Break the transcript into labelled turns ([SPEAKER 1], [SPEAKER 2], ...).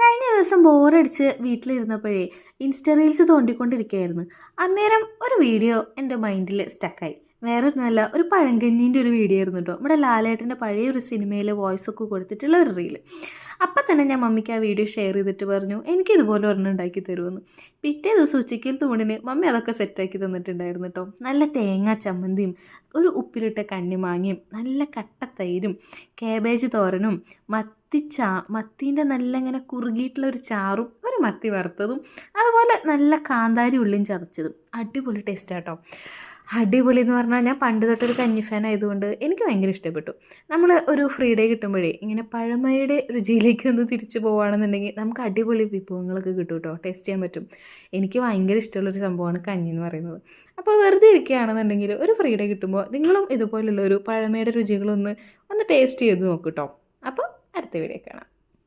[SPEAKER 1] കഴിഞ്ഞ ദിവസം ബോറടിച്ച് വീട്ടിലിരുന്നപ്പോഴേ insta reels തോണ്ടിക്കൊണ്ടിരിക്കുകയായിരുന്നു. അന്നേരം ഒരു വീഡിയോ എന്റെ മൈൻഡിൽ സ്റ്റക്കായി. വേറെ ഒന്നുമല്ല ഒരു പഴങ്കഞ്ഞീന്റെ ഒരു വീഡിയോ ആയിരുന്നു കേട്ടോ. നമ്മുടെ ലാലേട്ടന്റെ പഴയ ഒരു സിനിമയിലെ വോയിസ് ഒക്കെ കൊടുത്തിട്ടുള്ള ഒരു റീൽ അപ്പം തന്നെ ഞാൻ മമ്മിക്ക് ആ വീഡിയോ ഷെയർ ചെയ്തിട്ട് പറഞ്ഞു എനിക്ക് ഇതുപോലെ ഒരെണ്ണം ഉണ്ടാക്കി തരുമെന്ന് പിറ്റേ ദിവസം ഉച്ചയ്ക്ക് തൂണിന് മമ്മി അതൊക്കെ സെറ്റാക്കി തന്നിട്ടുണ്ടായിരുന്നു കേട്ടോ. നല്ല തേങ്ങ ചമ്മന്തിയും ഒരു ഉപ്പിലിട്ട കണ്ണിമാങ്ങയും നല്ല കട്ട തൈരും കേബേജ് തോരനും മത്തി ചാ മത്തീന്റെ നല്ല ഇങ്ങനെ കുറുകിയിട്ടുള്ള ഒരു ചാറും ഒരു മത്തി വറുത്തതും അതുപോലെ നല്ല കാന്താരി ഉള്ളിയും ചതച്ചതും. അടിപൊളി ടേസ്റ്റ് കേട്ടോ. അടിപൊളി എന്ന് പറഞ്ഞാൽ ഞാൻ പണ്ട് തൊട്ടൊരു കഞ്ഞി ഫാൻ ആയതുകൊണ്ട് എനിക്ക് ഭയങ്കര ഇഷ്ടപ്പെട്ടു. നമ്മൾ ഒരു ഫ്രീ ഡേ കിട്ടുമ്പോഴേ ഇങ്ങനെ പഴമയുടെ രുചിയിലേക്ക് ഒന്ന് തിരിച്ചു പോവുകയാണെന്നുണ്ടെങ്കിൽ നമുക്ക് അടിപൊളി വിഭവങ്ങളൊക്കെ കിട്ടും കേട്ടോ ടേസ്റ്റ് ചെയ്യാൻ പറ്റും. എനിക്ക് ഭയങ്കര ഇഷ്ടമുള്ളൊരു സംഭവമാണ് കഞ്ഞി എന്ന് പറയുന്നത്. അപ്പോൾ വെറുതെ ഇരിക്കുകയാണെന്നുണ്ടെങ്കിൽ ഒരു ഫ്രീ ഡേ കിട്ടുമ്പോൾ നിങ്ങളും ഇതുപോലുള്ള ഒരു പഴമയുടെ രുചികളൊന്ന് ഒന്ന് ടേസ്റ്റ് ചെയ്ത് നോക്കൂ കേട്ടോ അപ്പോൾ അടുത്ത വീഡിയോ കാണാം.